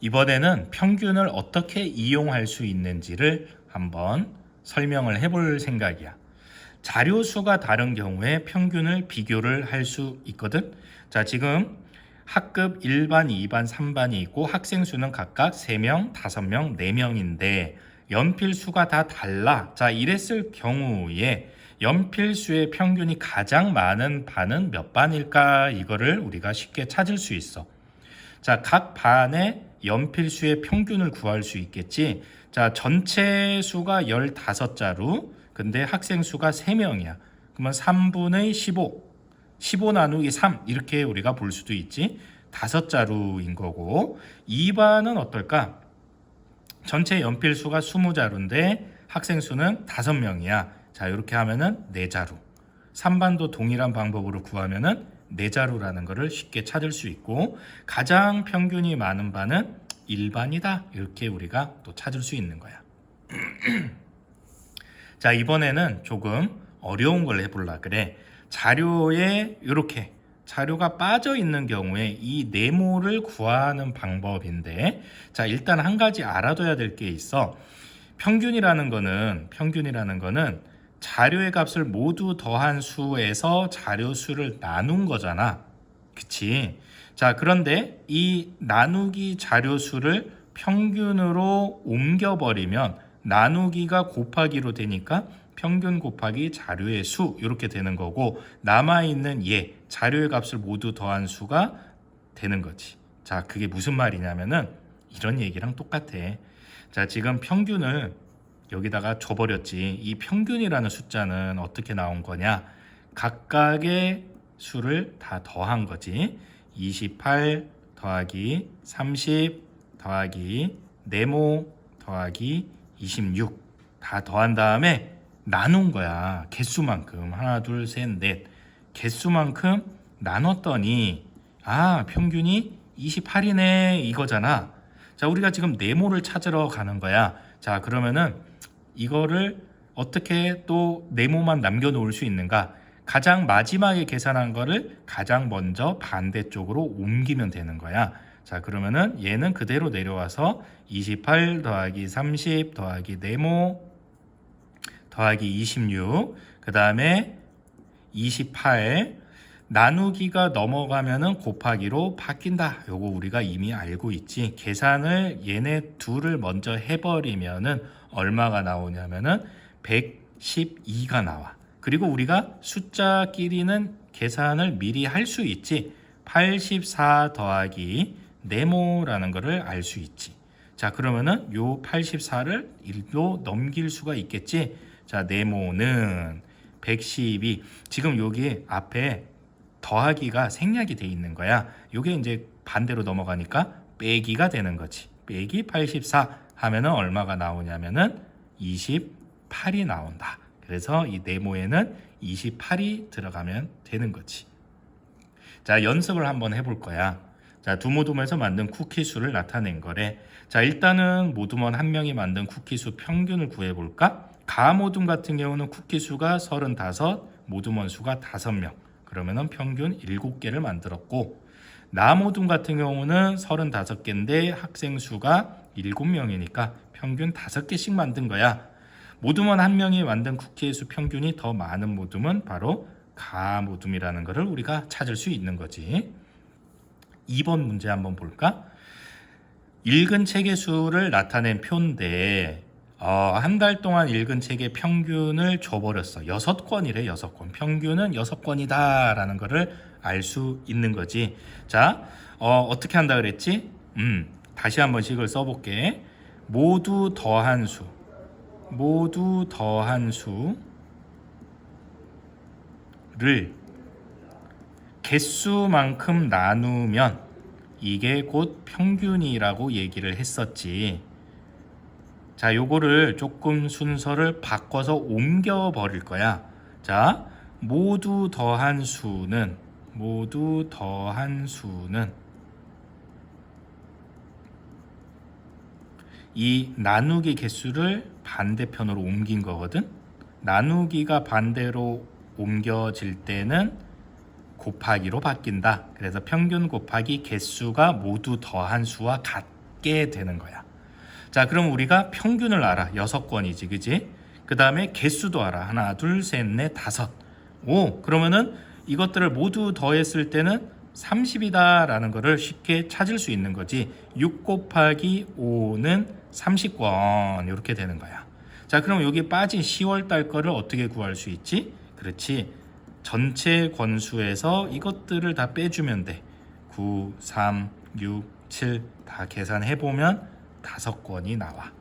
이번에는 평균을 어떻게 이용할 수 있는지를 한번 설명을 해볼 생각이야. 자료 수가 다른 경우에 평균을 비교를 할 수 있거든. 자, 지금 학급 1반, 2반, 3반이 있고 학생 수는 각각 3명, 5명, 4명인데 연필 수가 다 달라. 자, 이랬을 경우에 연필 수의 평균이 가장 많은 반은 몇 반일까? 이거를 우리가 쉽게 찾을 수 있어. 자, 각 반의 연필 수의 평균을 구할 수 있겠지. 자, 전체 수가 15자루. 근데 학생 수가 3명이야. 그러면 3분의 15. 15 나누기 3 이렇게 우리가 볼 수도 있지. 다섯 자루인 거고 2반은 어떨까? 전체 연필 수가 20자루인데 학생 수는 5명이야. 자, 이렇게 하면은 4자루. 3반도 동일한 방법으로 구하면은 4자루라는 것을 쉽게 찾을 수 있고 가장 평균이 많은 반은 1반이다. 이렇게 우리가 또 찾을 수 있는 거야. 자, 이번에는 조금 어려운 걸 해볼라 그래. 자료에 이렇게 자료가 빠져 있는 경우에 이 네모를 구하는 방법인데 자, 일단 한 가지 알아둬야 될 게 있어. 평균이라는 거는 평균이라는 거는 자료의 값을 모두 더한 수에서 자료 수를 나눈 거잖아. 그치? 자, 그런데 이 나누기 자료 수를 평균으로 옮겨버리면 나누기가 곱하기로 되니까 평균 곱하기 자료의 수 이렇게 되는 거고 남아 있는 얘 자료의 값을 모두 더한 수가 되는 거지. 자, 그게 무슨 말이냐면은 이런 얘기랑 똑같아. 자, 지금 평균을 여기다가 줘버렸지. 이 평균이라는 숫자는 어떻게 나온 거냐? 각각의 수를 다 더한 거지. 28 더하기 30 더하기 네모 더하기 26 다 더한 다음에 나눈 거야. 개수만큼. 하나, 둘, 셋, 넷. 개수만큼 나눴더니, 아, 평균이 28이네. 이거잖아. 자, 우리가 지금 네모를 찾으러 가는 거야. 자, 그러면은 이거를 어떻게 또 네모만 남겨놓을 수 있는가? 가장 마지막에 계산한 거를 가장 먼저 반대쪽으로 옮기면 되는 거야. 자, 그러면은 얘는 그대로 내려와서 28 더하기 30 더하기 네모 더하기 26, 그 다음에 28 나누기가 넘어가면은 곱하기로 바뀐다. 요거 우리가 이미 알고 있지. 계산을 얘네 둘을 먼저 해버리면은 얼마가 나오냐면은 112가 나와. 그리고 우리가 숫자끼리는 계산을 미리 할 수 있지. 84 더하기 네모라는 것을 알 수 있지. 자, 그러면은 요 84를 1로 넘길 수가 있겠지. 자, 네모는 112. 지금 여기 앞에 더하기가 생략이 돼 있는 거야. 요게 이제 반대로 넘어가니까 빼기가 되는 거지. 빼기 84 하면은 얼마가 나오냐면은 28이 나온다. 그래서 이 네모에는 28이 들어가면 되는 거지. 자, 연습을 한번 해볼 거야. 자, 두모둠에서 만든 쿠키 수를 나타낸 거래. 자, 일단은 모둠원 한 명이 만든 쿠키 수 평균을 구해 볼까? 가모둠 같은 경우는 쿠키 수가 35, 모둠원 수가 5명. 그러면은 평균 7개를 만들었고 나모둠 같은 경우는 35개인데 학생 수가 7명이니까 평균 5개씩 만든 거야. 모둠원 한 명이 만든 쿠키의 수 평균이 더 많은 모둠은 바로 가모둠이라는 것을 우리가 찾을 수 있는 거지. 2번 문제 한번 볼까? 읽은 책의 수를 나타낸 표인데 어, 한 달 동안 읽은 책의 평균을 줘버렸어. 여섯 권이래, 여섯 권. 평균은 여섯 권이다라는 것을 알수 있는 거지. 자, 어, 어떻게 한다 그랬지? 음, 다시 한번 식을 써볼게. 모두 더한 수. 모두 더한 수를 개수만큼 나누면 이게 곧 평균이라고 얘기를 했었지. 자, 요거를 조금 순서를 바꿔서 옮겨 버릴 거야. 자, 모두 더한 수는 모두 더한 수는 이 나누기 개수를 반대편으로 옮긴 거거든. 나누기가 반대로 옮겨질 때는 곱하기로 바뀐다. 그래서 평균 곱하기 개수가 모두 더한 수와 받게 되는 거야. 자, 그럼 우리가 평균을 알아. 여섯 건이지, 그지? 그 다음에 개수도 알아. 하나, 둘, 셋, 넷, 다섯. 오, 그러면은 이것들을 모두 더했을 때는 30이다라는 거를 쉽게 찾을 수 있는 거지. 6 곱하기 5는 30권. 이렇게 되는 거야. 자, 그럼 여기 빠진 10월 달 거를 어떻게 구할 수 있지? 그렇지. 전체 권수에서 이것들을 다 빼주면 돼. 9, 3, 6, 7 다 계산해 보면 다섯 권이 나와.